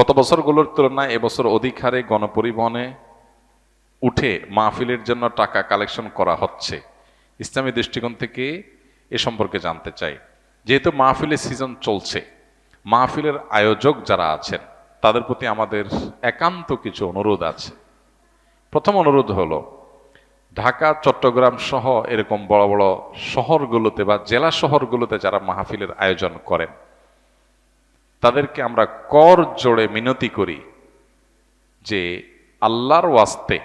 গত বছরগুলোর তুলনায় এবছর অধিক হারে গণপরিবহনে উঠে মাহফিলের জন্য টাকা কালেকশন করা হচ্ছে। ইসলামী দৃষ্টিকোণ থেকে এ সম্পর্কে জানতে চাই। যেহেতু মাহফিলের সিজন চলছে, মাহফিলের আয়োজক যারা আছেন, তাদের প্রতি আমাদের একান্ত কিছু অনুরোধ আছে। প্রথম অনুরোধ হলো, ঢাকা, চট্টগ্রাম সহ এরকম বড় বড় শহরগুলোতে বা জেলা শহরগুলোতে যারা মাহফিলের আয়োজন করেন তাদেরকে আমরা কর জোড়ে মিনতি করি যে আল্লাহর ওয়াস্তে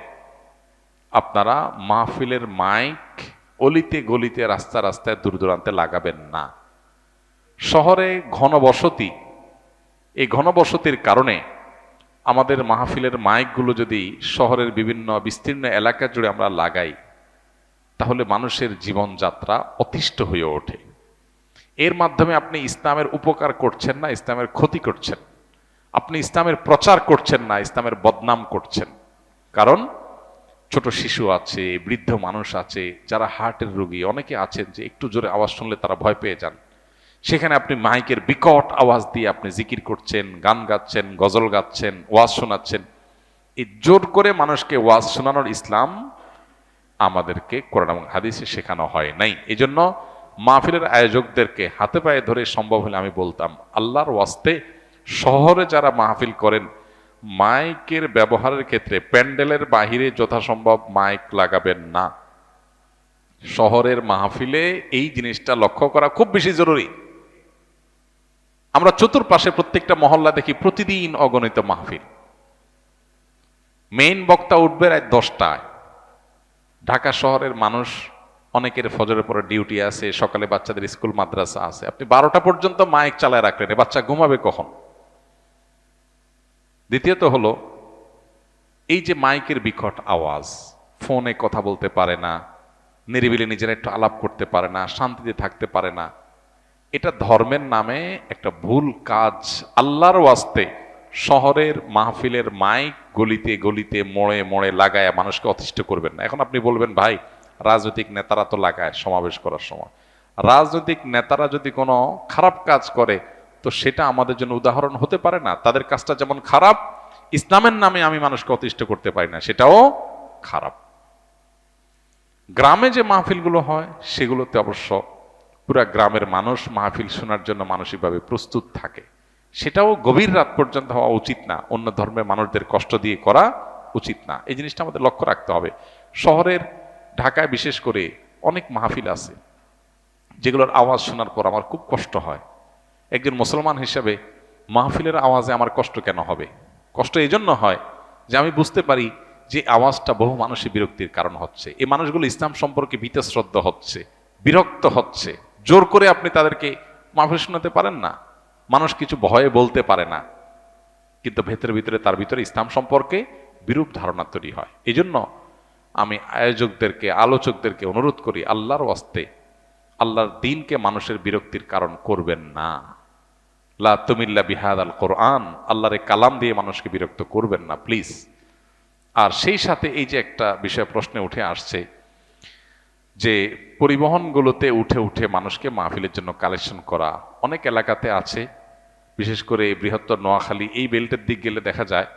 আপনারা মাহফিলের মাইক অলিতে গলিতে রাস্তা রাস্তায় দূর দূরান্তে লাগাবেন না। শহরে ঘনবসতি, এই ঘনবসতির কারণে আমাদের মাহফিলের মাইকগুলো যদি শহরের বিভিন্ন বিস্তীর্ণ এলাকা জুড়ে আমরা লাগাই, তাহলে মানুষের জীবনযাত্রা অতিষ্ঠ হয়ে ওঠে। এর মাধ্যমে আপনি ইসলামের উপকার করছেন না, ইসলামের ক্ষতি করছেন। আপনি ইসলামের প্রচার করছেন না, ইসলামের বদনাম করছেন। কারণ ছোট শিশু আছে, বৃদ্ধ মানুষ আছে, যারা হার্টের রোগী, অনেকে আছেন যে একটু জোরে আওয়াজ শুনলে তারা ভয় পেয়ে যান। সেখানে আপনি মাইকের বিকট আওয়াজ দিয়ে আপনি জিকির করছেন, গান গাচ্ছেন, গজল গাচ্ছেন, ওয়াজ শোনাচ্ছেন। এই জোর করে মানুষকে ওয়াজ শোনানোর ইসলাম আমাদেরকে কোরআন এবং হাদিসে শেখানো হয় নাই। এই জন্য মাহফিলের আয়োজকদেরকে হাতে পায়ে ধরে সম্ভব হলে আমি বলতাম, আল্লাহর ওয়াস্তে শহরে যারা মাহফিল করেন, মাইকের ব্যবহারের ক্ষেত্রে প্যান্ডেলের বাহিরে যথাসম্ভব মাইক লাগাবেন না। শহরের মাহফিলে এই জিনিসটা লক্ষ্য করা খুব বেশি জরুরি। আমরা চতুর্পাশে প্রত্যেকটা মহল্লা দেখি প্রতিদিন অগণিত মাহফিল। মেইন বক্তা উঠবে রাত দশটায়। ঢাকা শহরের মানুষ অনেকের ফজরের পরে ডিউটি আছে, সকালে বাচ্চাদের স্কুল, মাদ্রাসা আছে। আপনি বারোটা পর্যন্ত মাইক চালায় রাখলেন বাচ্চা ঘুমাবে কখন? দ্বিতীয়ত হলো, এই যে মাইকের বিকট আওয়াজ, ফোনে কথা বলতে পারে না, নিরিবিলি নিজেরা একটু আলাপ করতে পারে না, শান্তিতে থাকতে পারে না, এটা ধর্মের নামে একটা ভুল কাজ আল্লাহর ওয়াস্তে শহরের মাহফিলের মাইক গলিতে গলিতে মোড়ে মোড়ে লাগায় মানুষকে অতিষ্ঠ করবেন না। এখন আপনি বলবেন, ভাই রাজনৈতিক নেতারা তো লাগায় সমাবেশ করার সময়। রাজনৈতিক নেতারা যদি কোনো খারাপ কাজ করে, তো সেটা আমাদের জন্য উদাহরণ হতে পারে না। তাদের কাজটা যেমন খারাপ, ইসলামের নামে আমি মানুষকে অতিষ্ঠ করতে পারি না, সেটাও খারাপ। গ্রামে যে মাহফিলগুলো হয়, সেগুলোতে অবশ্য পুরা গ্রামের মানুষ মাহফিল শোনার জন্য মানসিকভাবে প্রস্তুত থাকে। সেটাও গভীর রাত পর্যন্ত হওয়া উচিত না। অন্য ধর্মের মানুষদের কষ্ট দিয়ে করা উচিত না। এই জিনিসটা আমাদের লক্ষ্য রাখতে হবে। শহরের ঢাকায় বিশেষ করে অনেক মাহফিল আছে, যেগুলোর আওয়াজ শোনার পর আমার খুব কষ্ট হয়। একজন মুসলমান হিসেবে মাহফিলের আওয়াজে আমার কষ্ট কেন হবে? কষ্ট এই জন্য হয় যে আমি বুঝতে পারি যে আওয়াজটা বহু মানুষের বিরক্তির কারণ হচ্ছে। এই মানুষগুলো ইসলাম সম্পর্কে বীতশ্রদ্ধ হচ্ছে, বিরক্ত হচ্ছে। জোর করে আপনি তাদেরকে মাহফিল শোনাতে পারেন না। মানুষ কিছু ভয়ে বলতে পারে না, কিন্তু ভেতরে ভিতরে তার ভিতরে ইসলাম সম্পর্কে বিরূপ ধারণা তৈরি হয়। এই জন্য আমি আয়োজকদেরকে, আলোচকদেরকে অনুরোধ করি, আল্লাহর অস্তে আল্লাহর দিনকে মানুষের বিরক্তির কারণ করবেন না। লা তুমিল্লা বিহাদ আল কোরআন, আল্লাহর কালাম দিয়ে মানুষকে বিরক্ত করবেন না, প্লিজ। আর সেই সাথে এই যে একটা বিষয় প্রশ্নে উঠে আসছে যে পরিবহনগুলোতে উঠে উঠে মানুষকে মাহফিলের জন্য কালেকশন করা, অনেক এলাকাতে আছে, বিশেষ করে বৃহত্তর নোয়াখালী, এই বেল্টের দিক গেলে দেখা যায়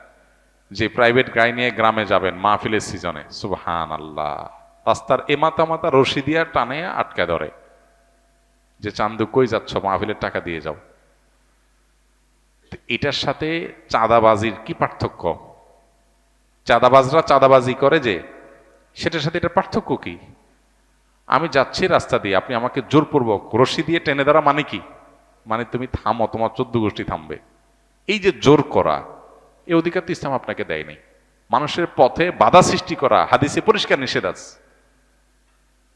যে প্রাইভেট গাড়ি নিয়ে গ্রামে যাবেন মাহফিলের সিজনে সুবহান আল্লাহ রাস্তার এ মাথা রশি দিয়া টানে আটকে ধরে। যে চান্দু, কই যাচ্ছ? মাহফিলের টাকা দিয়ে যাও। এটার সাথে চাঁদাবাজির কি পার্থক্য? চাঁদাবাজরা চাঁদাবাজি করে যে, সেটার সাথে এটার পার্থক্য কি? আমি যাচ্ছি রাস্তা দিয়ে, আপনি আমাকে জোরপূর্বক রশি দিয়ে টেনে দেওয়া মানে কি? মানে তুমি থামো, তোমার চোদ্দ গোষ্ঠী থামবে। এই যে জোর করা এই অধিকার তো ইসলাম আপনাকে দেয়নি মানুষের পথে বাধা সৃষ্টি করা হাদিসে পরিষ্কার নিষেধ আছে।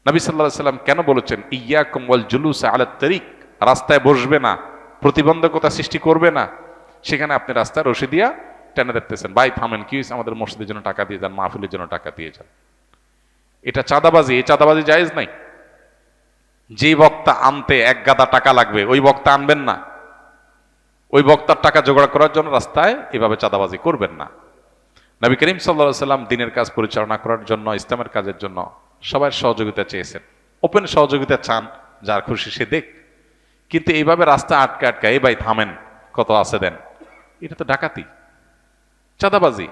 নবী সাল্লাহ সাল্লাম কেন বলেছেন ইয়া কম্বল জুলুস আলা তরিক রাস্তায় বসবে না, প্রতিবন্ধকতা সৃষ্টি করবে না। সেখানে আপনি রাস্তায় রশি দিয়া টেনে দেখতেছেন, ভাই, থামেন, কি আমাদের মসজিদের জন্য টাকা দিয়ে যান, মাহফিলের জন্য টাকা দিয়ে যান। এটা চাঁদাবাজি, এই চাঁদাবাজি জায়েজ নাই। যে বক্তা আনতে এক গাদা টাকা লাগবে, ওই বক্তা আনবেন না। ওই বক্তার টাকা জোগাড় করার জন্য রাস্তায় এভাবে চাঁদাবাজি করবেন না। নবী করিম সাল্লা সাল্লাম দিনের কাজ পরিচালনা করার জন্য, ইসলামের কাজের জন্য সবার সহযোগিতা চেয়েছেন। ওপেন সহযোগিতা চান, যার খুশি সে দেখ। কিন্তু এইভাবে রাস্তা আটকে আটকে এই ভাই থামেন, কত আছে দেন? এটা তো ডাকাতি, চাঁদাবাজি।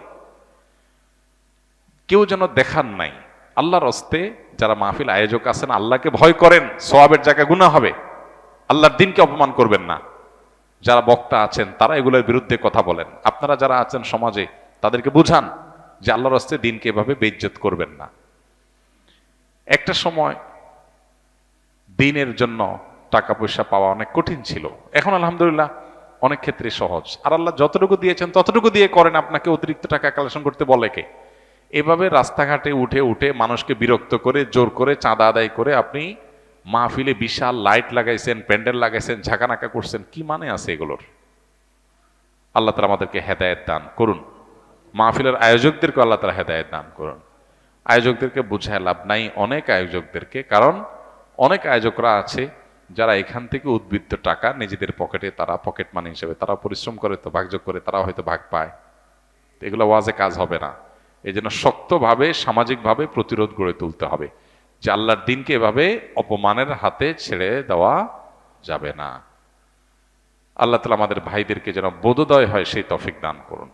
কেউ যেন দেখান নাই। আল্লাহর হস্তে যারা মাহফিল আয়োজক আছেন, আল্লাহকে ভয় করেন সোয়াবের জায়গা গুণা হবে। আল্লাহর দিনকে অপমান করবেন না। যারা বক্তা আছেন, তারা এগুলোর বিরুদ্ধে কথা বলেন। আপনারা যারা আছেন সমাজে, তাদেরকে বুঝান যে আল্লাহর হস্তে দিনকে এভাবে বেইজ্জত করবেন না। একটা সময় দিনের জন্য টাকা পয়সা পাওয়া অনেক কঠিন ছিল। এখন আলহামদুলিল্লাহ অনেক ক্ষেত্রে সহজ। আর আল্লাহ যতটুকু দিয়েছেন, ততটুকু দিয়ে করেন আপনাকে অতিরিক্ত টাকা কালেকশন করতে বলে কে? এভাবে রাস্তাঘাটে উঠে উঠে মানুষকে বিরক্ত করে, জোর করে, চাঁদা আদায় করে আপনি মাহফিলে বিশাল লাইট লাগাইছেন, প্যান্ডেল লাগাইছেন, ঝাঁকানাকা করছেন, কি মানে আছে এগুলোর? আল্লাহ তালা আমাদেরকে হেদায়েত দান করুন। মাহফিলের আয়োজকদেরকে আল্লাহ তালা হেদায়েত দান করুন। আয়োজকদেরকে বুঝায় লাভ নাই অনেক আয়োজকদেরকে, কারণ অনেক আয়োজকরা আছে যারা এখান থেকে উদ্বৃত্ত টাকা নিজেদের পকেটে, তারা পকেট মানি হিসেবে, তারা পরিশ্রম করে তো ভাগযোগ করে, তারা হয়তো ভাগ পায়। তো এগুলো ওয়াজে কাজ হবে না। এই জন্য শক্তভাবে, সামাজিকভাবে প্রতিরোধ গড়ে তুলতে হবে। যে আল্লাহর দিনকে এভাবে অপমানের হাতে ছেড়ে দেওয়া যাবে না। আল্লাহ তালা আমাদের ভাইদেরকে যেন বোধোদয় হয় সেই তফিক দান করুন।